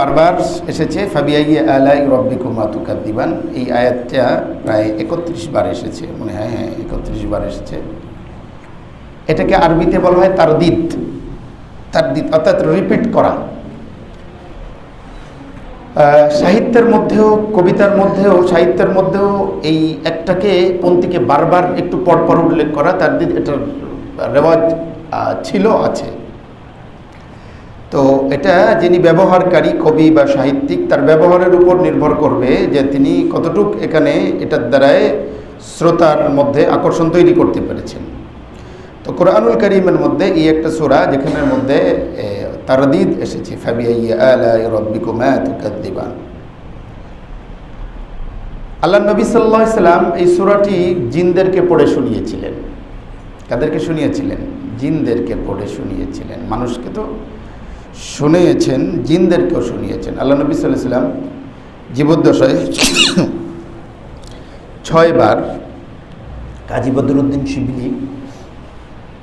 বারবার এসেছে ফাবিয়াই আলাই রব্বিকুমা তুকাদ্দিবান। এই আয়াতটা প্রায় একত্রিশ বার এসেছে, মনে হয় হ্যাঁ একত্রিশ বার এসেছে। এটাকে আরবিতে বলা হয় তারদিদ। তারদিদ অর্থাৎ রিপিট করা। সাহিত্যের মধ্যেও, কবিতার মধ্যেও, সাহিত্যের মধ্যেও এই একটাকে পন্থীকে বারবার একটু পরপর উল্লেখ করা তার দিন এটার রেওয়াজ ছিল, আছে। তো এটা যিনি ব্যবহারকারী, কবি বা সাহিত্যিক, তার ব্যবহারের উপর নির্ভর করবে যে তিনি কতটুক এখানে এটার দ্বারায় শ্রোতার মধ্যে আকর্ষণ তৈরি করতে পেরেছেন। তো কোরআনুল করিমের মধ্যে এই একটা সূরা যেখানের মধ্যে তারদিদ এসেছে আল্লাহ নবী আলাইহি সাল্লাম এই সূরাটি জিনদেরকে পড়ে শুনিয়েছিলেন। কাদেরকে শুনিয়েছিলেন? জিনদেরকে পড়ে শুনিয়েছিলেন। মানুষকে তো শুনিয়েছেন, জিনদেরকেও শুনিয়েছেন। আল্লাহ নবী সাল্লাম জীবদ্দশায় ছয়বার কাজী বদরুদ্দিন শিবলি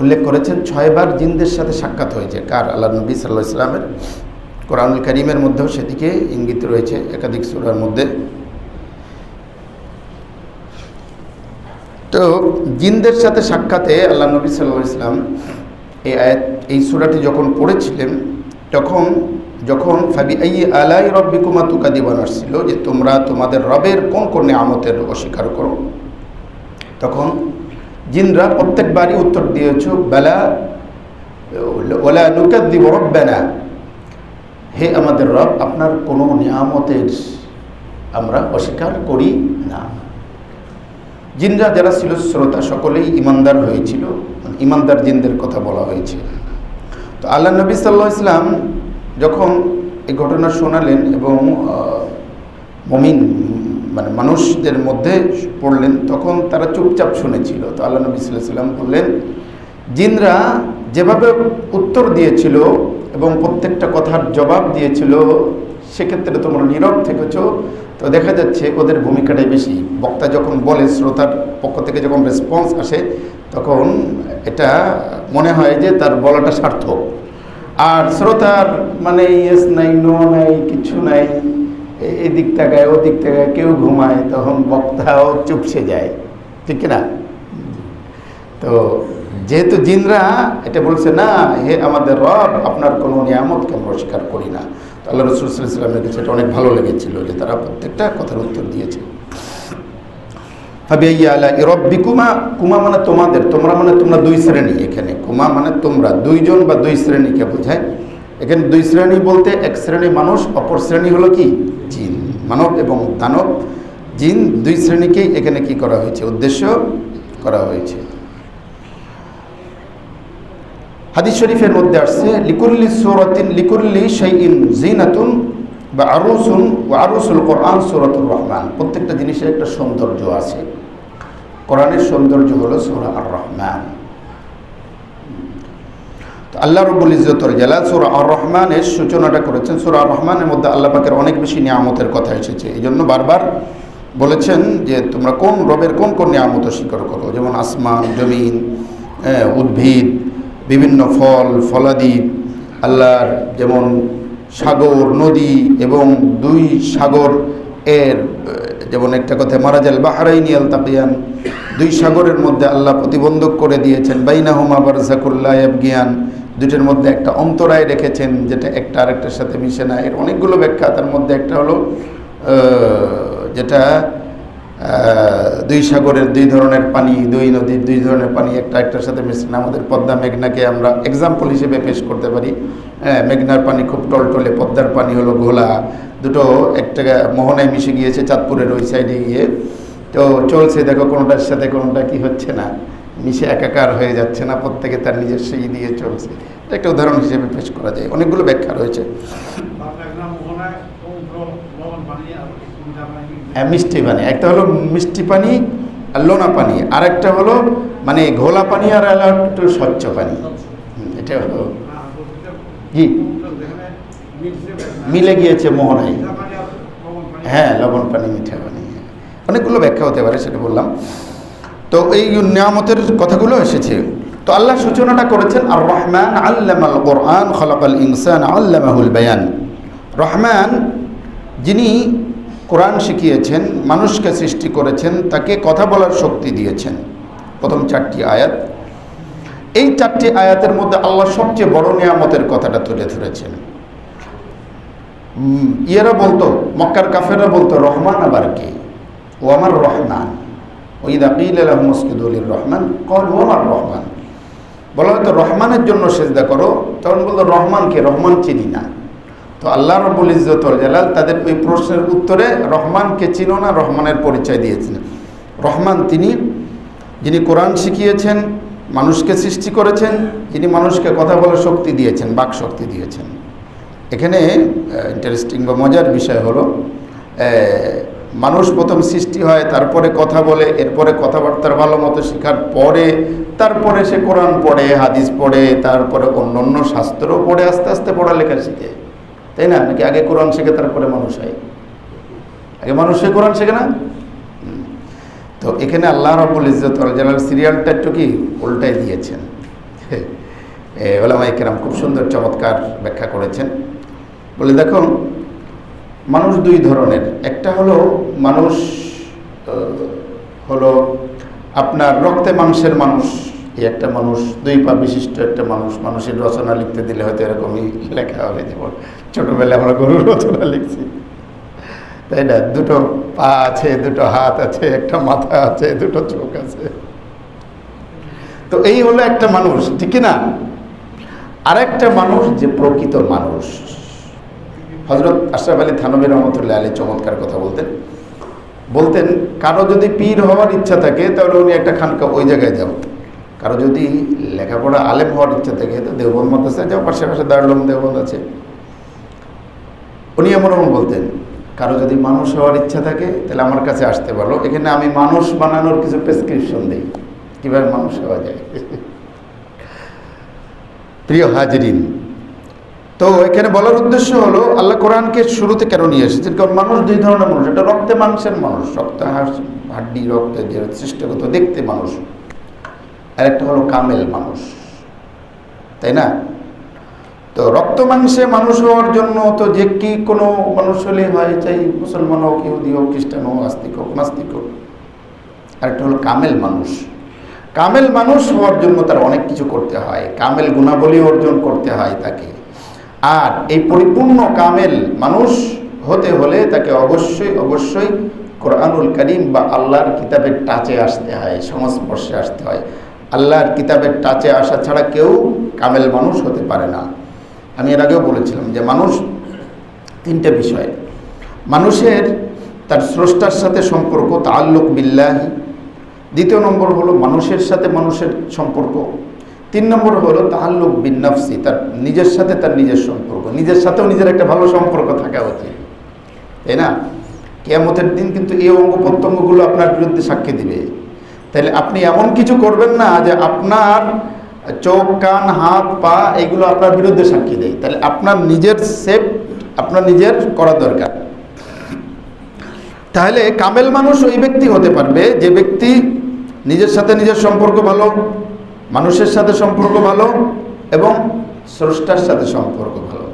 উল্লেখ করেছেন ছয়বার জিনদের সাথে সাক্ষাৎ হয়েছে। কার? আল্লাহ নবী সাল্লাহ ইসলামের কোরআনুল করিমের মধ্যেও সেদিকে ইঙ্গিত রয়েছে, একাধিক সুরার মধ্যে। তো জিনদের সাথে সাক্ষাতে আল্লাহ নবী সাল্লাহ ইসলাম এই আয়াত, এই সুরাটি যখন পড়েছিলেন তখন যখন ফাবি আই আলাই রব্বিকুমা তুকা দিবান আসছিল যে তোমরা তোমাদের রবের কোন কোন আমতের অস্বীকার করো, তখন জিনরা প্রত্যেকবারই উত্তর দিয়েছ, বেলা ওলা নুকাদ্দিব রব্বানা। হে আমাদের রব, আপনার কোনো নিয়ামতের আমরা অস্বীকার করি না। জিনরা যারা ছিল, শ্রোতা সকলেই ইমানদার হয়েছিল। মানে ইমানদার জিনদের কথা বলা হয়েছে। তো আল্লাহ নবী সাল্লাহ ইসলাম যখন এই ঘটনা শোনালেন এবং মমিন মানে মানুষদের মধ্যে পড়লেন, তখন তারা চুপচাপ শুনেছিল। তো আল্লাহ নবী সাল্লাম বললেন, জিনরা যেভাবে উত্তর দিয়েছিল এবং প্রত্যেকটা কথার জবাব দিয়েছিল সেক্ষেত্রে তোমরা নীরব থেকেছ। তো দেখা যাচ্ছে ওদের ভূমিকাটাই বেশি। বক্তা যখন বলে, শ্রোতার পক্ষ থেকে যখন রেসপন্স আসে, তখন এটা মনে হয় যে তার বলাটা সার্থক। আর শ্রোতার মানে ইয়েস নাই নো নাই, কিছু নাই এদিক তাকায়, ওদিক তাকায়, কেউ ঘুমায়, তখন বক্তাও চুপসে যায়। ঠিক না? তো যেহেতু জিনরা এটা বলছে, না, হে আমাদের রব, আপনার কোনো নিয়ামতকে আমরা অস্বীকার করি না। আল্লাহ রসুল ইসলামের কাছে অনেক ভালো লেগেছিল যে তারা প্রত্যেকটা কথার উত্তর দিয়েছে। রব্বিকুমা কুমা মানে তোমাদের, তোমরা মানে তোমরা দুই শ্রেণি এখানে। কুমা মানে তোমরা, দুইজন বা দুই শ্রেণীকে বোঝায়। এখানে দুই শ্রেণি বলতে এক শ্রেণি মানুষ, অপর শ্রেণি হলো কি? জিন, মানব এবং দানব। জিন দুই শ্রেণীকেই এখানে কি করা হয়েছে? উদ্দেশ্য করা হয়েছে। হাদিস শরীফের মধ্যে আসছে, লিকুল্লি সুরাতিন লিকুল্লি শাইইন জিনাতুন বা আরুসুন ও আরুসুল কোরআন সুরাতুর রহমান। প্রত্যেকটা জিনিসের একটা সৌন্দর্য আছে। কোরআনের সৌন্দর্য হলো সুরা আর রহমান আল্লাহ রবুল ইজ্জতর জেলা সুরা আর রহমানের সূচনাটা করেছেন। সুরা আর রহমানের মধ্যে আল্লাহ পাকের অনেক বেশি নিয়ামতের কথা এসেছে। এই জন্য বারবার বলেছেন যে তোমরা কোন রবের কোন কোন নিয়ামত স্বীকার করো? যেমন আসমান, জমিন উদ্ভিদ বিভিন্ন ফল, ফলাদি, আল্লাহর যেমন সাগর, নদী এবং দুই সাগর এর যেমন একটা কথা, মারাজাল বাহারাইনি আল তাকিয়ান দুই সাগরের মধ্যে আল্লাহ প্রতিবন্ধক করে দিয়েছেন, বাইনাহুমা বারজাকুল্লাহ জ্ঞান দুইটার মধ্যে একটা অন্তরায় রেখেছেন, যেটা একটা আরেকটার সাথে মিশে না। এর অনেকগুলো ব্যাখ্যা, তার মধ্যে একটা হলো যেটা দুই সাগরের দুই ধরনের পানি, দুই নদীর দুই ধরনের পানি, একটা একটার সাথে মিশে না। আমাদের পদ্মা মেঘনাকে আমরা এক্সাম্পল হিসেবে পেশ করতে পারি। মেঘনার পানি খুব টলটলে, পদ্মার পানি হলো ঘোলা। দুটো একটা মোহনায় মিশে গিয়েছে চাঁদপুরের ওই সাইডে গিয়ে। তো চলছে, দেখো কোনোটার সাথে কোনোটা কি হচ্ছে না। মিশে একাকার হয়ে যাচ্ছে না, প্রত্যেকে তার নিজের সেই দিয়ে চলছে। একটা উদাহরণ হিসেবে পেশ করা যায়। অনেকগুলো ব্যাখ্যা রয়েছে। মিষ্টি পানি, একটা হলো মিষ্টি পানি আর লোনা পানি আর একটা হলো মানে ঘোলা পানি আর একটু স্বচ্ছ পানি। এটা হলো জি। মিলে গিয়েছে মোহনায়। হ্যাঁ লবণ পানি, মিঠা পানি। অনেকগুলো ব্যাখ্যা হতে পারে, সেটা বললাম। তো এই নিয়ামতের কথাগুলো এসেছে। তো আল্লাহ সূচনাটা করেছেন আর রহমান আল্লামাল কোরআন খলাকাল ইনসান আল্লামাহুল বায়ান। রহমান যিনি কোরআন শিখিয়েছেন, মানুষকে সৃষ্টি করেছেন, তাকে কথা বলার শক্তি দিয়েছেন। প্রথম চারটি আয়াত। এই চারটি আয়াতের মধ্যে আল্লাহ সবচেয়ে বড় নিয়ামতের কথাটা তুলে ধরেছেন। ইয়েরা বলতো, মক্কার কাফেররা বলতো, রহমান আবার কে? ও আমার রহমান ওই দাকিল মুসকিদুলির রহমান। কল ও আমার রহমান। বলা হয়তো রহমানের জন্য সেজদা করো। তখন বলতো রহমানকে রহমান চিনি না। তো আল্লাহ রবুল ইজতুল জালাল তাদের ওই প্রশ্নের উত্তরে রহমানকে চিনো না, রহমানের পরিচয় দিয়েছেন। রহমান তিনি, যিনি কোরআন শিখিয়েছেন, মানুষকে সৃষ্টি করেছেন, যিনি মানুষকে কথা বলার শক্তি দিয়েছেন, বাক শক্তি দিয়েছেন। এখানে ইন্টারেস্টিং বা মজার বিষয় হলো মানুষ প্রথম সৃষ্টি হয়, তারপরে কথা বলে, এরপরে কথাবার্তার ভালো মতো শেখার পরে, তারপরে সে কোরআন পড়ে, হাদিস পড়ে, তারপরে অন্য অন্য শাস্ত্রও পড়ে, আস্তে আস্তে পড়ালেখা শিখে। তাই না? নাকি আগে কোরআন শেখে, তারপরে মানুষ হয়? আগে মানুষ সে কোরআন শেখে না? তো এখানে আল্লাহ রবুল ইজত জালাল সিরিয়ালটা একটু কি উল্টাই দিয়েছেন। ওলামাই কেরাম খুব সুন্দর চমৎকার ব্যাখ্যা করেছেন। বলে দেখো মানুষ দুই ধরনের। একটা হলো মানুষ হলো আপনার রক্তে মাংসের মানুষ। এই একটা মানুষ, দুই পা বিশিষ্ট একটা মানুষ, মানুষের রচনা লিখতে দিলে হয়তো এরকমই লেখা হবে যেমন ছোটোবেলায় আমরা গরুর রচনা লিখছি। তাই না? দুটো পা আছে, দুটো হাত আছে, একটা মাথা আছে, দুটো চোখ আছে। তো এই হলো একটা মানুষ, ঠিক না আরেকটা মানুষ যে প্রকৃত মানুষ। হজরত আশরাফ আলী থানবী রহমতুল্লাহ আলী চমৎকার কথা বলতেন। বলতেন, কারও যদি পীর হওয়ার ইচ্ছা থাকে, তাহলে উনি একটা খানকা ওই জায়গায় যাও কারও যদি লেখাপড়া আলেম হওয়ার ইচ্ছা থাকে, তো দেওবন্দ মাদ্রাসায় যাও, পাশে পাশে দারুলম দেওবন্দ আছে। উনি এমন বলতেন, কারও যদি মানুষ হওয়ার ইচ্ছা থাকে, তাহলে আমার কাছে আসতে পারো এখানে আমি মানুষ বানানোর কিছু প্রেসক্রিপশন দিই, কীভাবে মানুষ হওয়া যায়? প্রিয় হাজরিন, তো এখানে বলার উদ্দেশ্য হলো, আল্লাহ কোরআনকে শুরুতে কেন নিয়ে এসেছেন? কারণ মানুষ দুই ধরনের মানুষ এটা রক্তে মাংসের মানুষ, রক্ত হাড্ডি, রক্তে যে সৃষ্টিগত দেখতে মানুষ আর একটা হলো কামেল মানুষ, তাই না? তো রক্ত মাংসে মানুষ হওয়ার জন্য তো যে কি কোনো মানুষ হলেই হয়, চাই মুসলমান হোক, ইহুদি হোক, খ্রিস্টান হোক আস্তিক হোক, নাস্তিক হোক। আরেকটা হলো কামেল মানুষ। কামেল মানুষ হওয়ার জন্য তার অনেক কিছু করতে হয়, কামেল গুণাবলী অর্জন করতে হয় তাকে। আর এই পরিপূর্ণ কামেল মানুষ হতে হলে তাকে অবশ্যই অবশ্যই কোরআনুল করিম বা আল্লাহর কিতাবের টাচে আসতে হয় সংস্পর্শে আসতে হয়। আল্লাহর কিতাবের টাচে আসা ছাড়া কেউ কামেল মানুষ হতে পারে না। আমি এর আগেও বলেছিলাম যে মানুষ তিনটে বিষয়। মানুষের তার স্রষ্টার সাথে সম্পর্ক তাল্লুক বিল্লাহি। দ্বিতীয় নম্বর হলো মানুষের সাথে মানুষের সম্পর্ক। তিন নম্বর হলো তাল্লুক বিন্নাফসি, তার নিজের সাথে তার নিজের সম্পর্ক। নিজের সাথেও নিজের একটা ভালো সম্পর্ক থাকা উচিত। তাই না? কেয়ামতের দিন কিন্তু এই অঙ্গ প্রত্যঙ্গগুলো আপনার বিরুদ্ধে সাক্ষী দিবে। তাহলে আপনি এমন কিছু করবেন না যে আপনার চোখ, কান, হাত, পা এগুলো আপনার বিরুদ্ধে সাক্ষী দেয়। তাহলে আপনার নিজের সেফ, আপনার নিজের করা দরকার। তাহলে কামেল মানুষ ওই ব্যক্তি হতে পারবে যে ব্যক্তি নিজের সাথে নিজের সম্পর্ক ভালো, মানুষের সাথে সম্পর্ক ভালো এবং স্রষ্টার সাথে সম্পর্ক ভালো।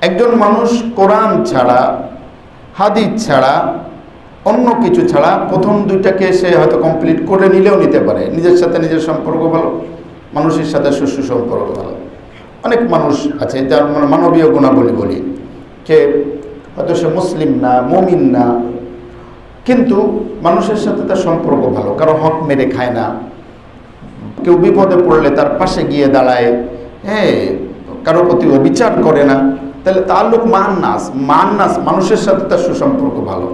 একজন মানুষ কোরআন ছাড়া, হাদিস ছাড়া অন্য কিছু ছাড়া প্রথম দুইটাকে সে হয়তো কমপ্লিট করে নিলেও নিতে পারে। নিজের সাথে নিজের সম্পর্ক ভালো, মানুষের সাথে সুস্থ সম্পর্ক ভালো। অনেক মানুষ আছে, যার মানে মানবীয় গুণাবলী বলি। যে হয়তো সে মুসলিম না, মমিন না, কিন্তু মানুষের সাথে তার সম্পর্ক ভালো। কারও হক মেরে খায় না। কেউ বিপদে পড়লে তার পাশে গিয়ে দাঁড়ায়। হ্যাঁ কারও প্রতি অবিচার করে না। তাহলে তার লোক মান্নাস মান্নাস, মানুষের সাথে তার সুসম্পর্ক ভালো।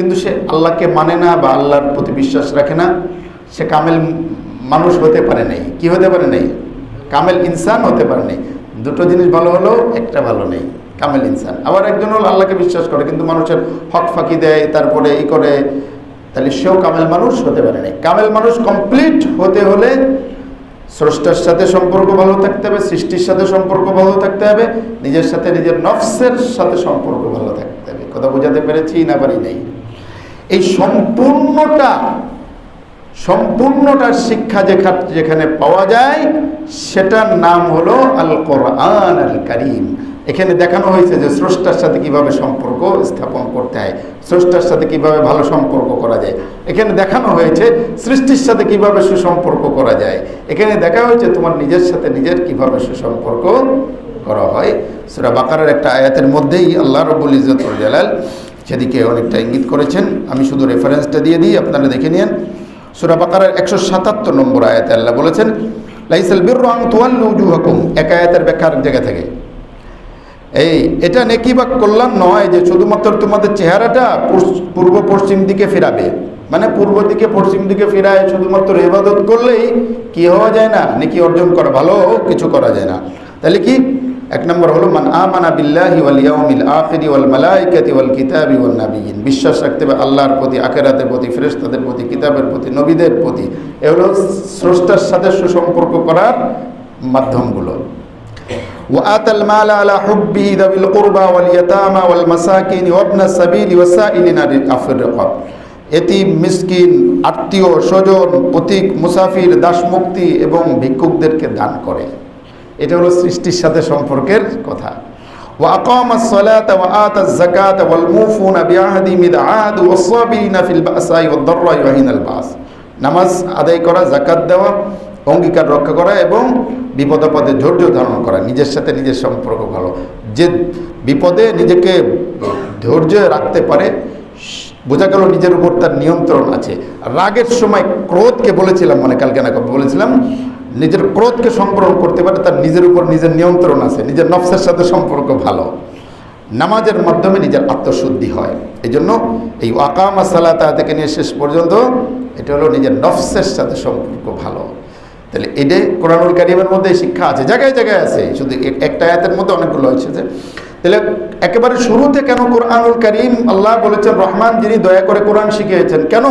কিন্তু সে আল্লাহকে মানে না বা আল্লাহর প্রতি বিশ্বাস রাখে না, সে কামেল মানুষ হতে পারে নাই। কি হতে পারে নাই? কামেল ইনসান হতে পারে নাই। দুটো জিনিস ভালো হলেও একটা ভালো নেই, কামেল ইনসান। আবার একজন হলো আল্লাহকে বিশ্বাস করে, কিন্তু মানুষের হক ফাঁকি দেয়, তারপরে ই করে, তাহলে সেও কামেল মানুষ হতে পারে নাই। কামেল মানুষ কমপ্লিট হতে হলে স্রষ্টার সাথে সম্পর্ক ভালো থাকতে হবে, সৃষ্টির সাথে সম্পর্ক ভালো থাকতে হবে, নিজের সাথে নিজের নফসের সাথে সম্পর্ক ভালো থাকতে হবে। কথা বোঝাতে পেরেছি না পারি নাই? এই সম্পূর্ণটা সম্পূর্ণটার শিক্ষা যেখা- যেখানে পাওয়া যায়, সেটার নাম হলো আল কোরআন আল করিম এখানে দেখানো হয়েছে যে স্রষ্টার সাথে কীভাবে সম্পর্ক স্থাপন করতে হয়, স্রষ্টার সাথে কীভাবে ভালো সম্পর্ক করা যায়। এখানে দেখানো হয়েছে সৃষ্টির সাথে কীভাবে সুসম্পর্ক করা যায়। এখানে দেখা হয়েছে তোমার নিজের সাথে নিজের কীভাবে সুসম্পর্ক করা হয়। সেটা বাকারের একটা আয়াতের মধ্যেই আল্লাহ রবুল ইজত জালাল সেদিকে অনেকটা ইঙ্গিত করেছেন। আমি শুধু রেফারেন্সটা দিয়ে দিই, আপনারা দেখে নিন সুরা বাকারের একশো সাতাত্তর নম্বর আয়াতে আল্লাহ বলেছেন, লাইসাল বীর রং তোয়াল্লু হুকুম এক আয়াতের ব্যাখ্যা আরেক জায়গা থেকে। এই, এটা নেকি বা কল্যাণ নয় যে শুধুমাত্র তোমাদের চেহারাটা পূর্ব- পূর্ব পশ্চিম দিকে ফেরাবে। মানে পূর্ব দিকে, পশ্চিম দিকে ফেরায় শুধুমাত্র ইবাদত করলেই কি হওয়া যায় না? নেকি অর্জন করা ভালো, কিছু করা যায় না। তাহলে কি এক নম্বর হলো মান আমানা বিল্লাহি ওয়াল ইয়াউমিল আখিরি ওয়াল মালাইকাতি ওয়াল কিতাবি ওয়ান নাবিয়িন বিশ্বাস রাখতে হবে আল্লাহর প্রতি আখিরাতের প্রতি ফেরেশতাদের প্রতি কিতাবের প্রতি নবীদের প্রতি এগুলো স্রষ্টার সাথে সুসম্পর্ক করার মাধ্যমগুলো وآتى المال على حبه ذوي القربى واليتامى والمساكين وابن السبيل والسائلين في الرقاب এটি মিসকিন আত্মীয় স্বজন প্রতীক মুসাফির দাসমুক্তি এবং ভিক্ষুকদেরকে দান করে এটা হলো সৃষ্টির সাথে সম্পর্কের কথা وأقام الصلاة وآتى الزكاة والموفون بعهدهم إذا عاهدوا والصابرين في البأساء والضراء وحين البأس নামাজ আদায় করা জাকাত দেওয়া অঙ্গীকার রক্ষা করা এবং বিপদ আপদে ধৈর্য ধারণ করা নিজের সাথে নিজের সম্পর্ক ভালো যে বিপদে নিজেকে ধৈর্য রাখতে পারে বোঝা গেল নিজের উপর তার নিয়ন্ত্রণ আছে আর রাগের সময় ক্রোধকে বলেছিলাম মানে কালকে না বলেছিলাম নিজের ক্রোধকে সম্পূরণ করতে পারে, তার নিজের উপর নিজের নিয়ন্ত্রণ আছে, নিজের নফসের সাথে সম্পর্ক ভালো। নামাজের মাধ্যমে নিজের আত্মশুদ্ধি হয়। এই জন্য এই ওয়াকামা সালাতা থেকে নিয়ে শেষ পর্যন্ত এটা হলো নিজের নফসের সাথে সম্পর্ক ভালো। তাহলে এটাই কোরআনুল কারিমের মধ্যে শিক্ষা আছে। জায়গায় জায়গায় আছে। শুধু একটা আয়াতের মধ্যে অনেকগুলো এসেছে তাহলে একেবারে শুরুতে কেন কোরআনুল করিম আল্লাহ বলেছেন, রহমান যিনি দয়া করে কোরআন শিখিয়েছেন? কেন?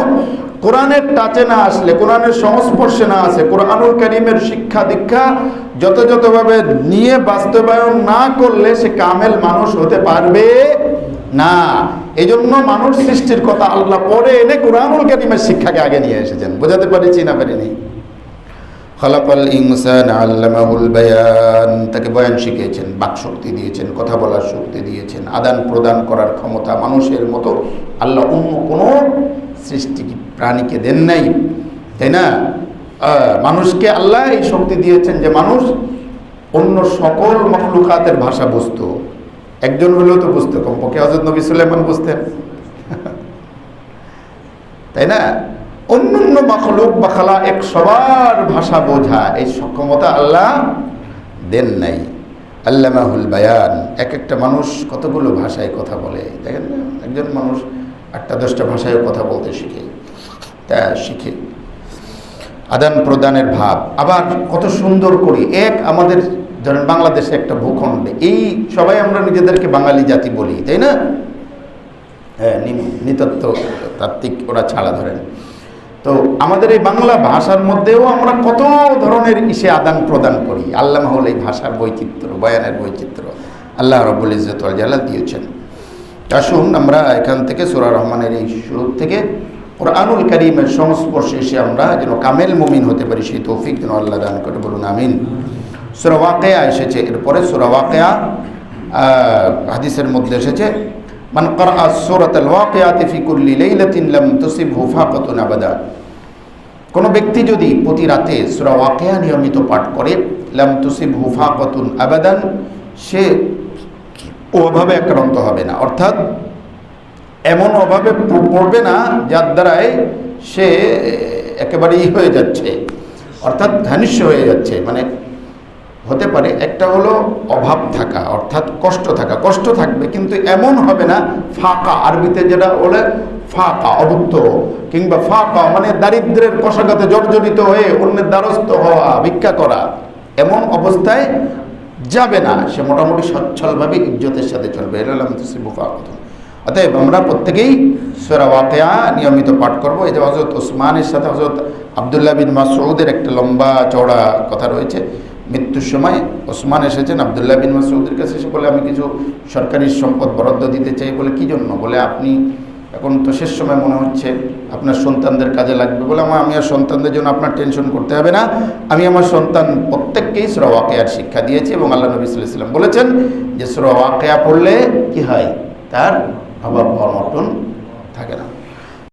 কোরআনের টাচে না আসলে, কোরআনের সংস্পর্শে না আসে, কোরআনুল করিমের শিক্ষা দীক্ষা যথাযথভাবে নিয়ে বাস্তবায়ন না করলে সে কামেল মানুষ হতে পারবে না। এই জন্য মানুষ সৃষ্টির কথা আল্লাহ পরে এনে কোরআনুল করিমের শিক্ষাকে আগে নিয়ে এসেছেন। বোঝাতে পারিছি না পারিনি? খলাকাল ইনসান আল্লামাহুল বায়ান। তাকে বয়ান শিখিয়েছেন বাকশক্তি দিয়েছেন, কথা বলার শক্তি দিয়েছেন, আদান প্রদান করার ক্ষমতা মানুষের মতো আল্লাহ অন্য কোনো সৃষ্টি প্রাণীকে দেন নাই? তাই না? মানুষকে আল্লাহ এই শক্তি দিয়েছেন যে মানুষ অন্য সকল মখলুকাতের ভাষা বুঝতো। একজন হলেও তো বুঝতো, কমপক্ষে হজরত নবী সুলাইমান বুঝতেন। তাই না? অন্যান্য মখলুক বা খালা এক সবার ভাষা বোঝা এই সক্ষমতা আল্লাহ দেন নাই। আল্লামাহুল বায়ান এক একটা মানুষ কতগুলো ভাষায় কথা বলে? দেখেন না? একজন মানুষ আটটা দশটা ভাষায় কথা বলতে শিখে। তা শিখে। আদান প্রদানের ভাব। আবার কত সুন্দর করি এক আমাদের ধরেন বাংলাদেশে একটা ভূখণ্ডে, এই সবাই আমরা নিজেদেরকে বাঙালি জাতি বলি, তাই না? হ্যাঁ নি- নিতত্ব তাত্ত্বিক ওরা ছাড়া ধরেন। তো আমাদের এই বাংলা ভাষার মধ্যেও আমরা কত ধরনের ইসে আদান প্রদান করি। আল্লাহ হল এই ভাষার বৈচিত্র্য, বয়ানের বৈচিত্র্য আল্লাহ রবুল ইজতুল জালাল দিয়েছেন। আসুন আমরা এখান থেকে সুরা রহমানের এই শুরু থেকে কোরআনুল করিমের সংস্পর্শে এসে আমরা যেন কামেল মুমিন হতে পারি, সেই তৌফিক যেন আল্লাহ দান করে, বলুন আমিন। সুরা ওয়াকেয়া এসেছে, এরপরে সুরা ওয়াকেয়া হাদিসের মধ্যে এসেছে মান করা সুরাত আল ওয়াকিয়াতি ফি কুল্লি লাইলাতিন লাম তুসিবহু ফাকাতুন আবাদা। কোনো ব্যক্তি যদি প্রতি রাতে সূরা ওয়াকিয়া নিয়মিত পাঠ করে, লাম তুসিবহু ফাকাতুন আবাদান, সে অভাবে আক্রান্ত হবে না। অর্থাৎ এমন অভাবে পড়বে না, যার দ্বারায় সে একেবারেই হয়ে যাচ্ছে। অর্থাৎ ধানিষ্য হয়ে যাচ্ছে। মানে হতে পারে, একটা হলো অভাব থাকা, অর্থাৎ কষ্ট থাকা। কষ্ট থাকবে কিন্তু এমন হবে না, ফাঁকা। আরবিতে যেটা বলে, ফাঁকা অভুক্ত কিংবা ফাঁকা মানে দারিদ্রের কষাঘাতে জর্জরিত হয়ে অন্যের দ্বারস্থ হওয়া, ভিক্ষা করা। এমন অবস্থায় যাবে না। সে মোটামুটি সচ্ছলভাবে ইজ্জতের সাথে চলবে। অতএব আমরা প্রত্যেকেই সোরা ওয়াকেয়া নিয়মিত পাঠ করব। এই যে হজরত ওসমানের সাথে হজরত আবদুল্লাহ বিন মাসউদের একটা লম্বা চওড়া কথা রয়েছে। মৃত্যুর সময় ওসমান এসেছেন, আবদুল্লাহ বিন মাসউদের কাছে এসে বলে, আমি কিছু সরকারি সম্পদ বরাদ্দ দিতে চাই। বলে, কি জন্য? বলে, আপনি এখন তো শেষ সময় মনে হচ্ছে, আপনার সন্তানদের কাজে লাগবে। বলে, আমার, আমি আর সন্তানদের জন্য আপনার টেনশন করতে হবে না। আমি আমার সন্তান প্রত্যেককেই ওয়াকেয়ার শিক্ষা দিয়েছি এবং আল্লাহ নবী ওয়াসাল্লাম বলেছেন যে, সুরা ওয়াকেয়া পড়লে কি হয়? তার অভাব অনটন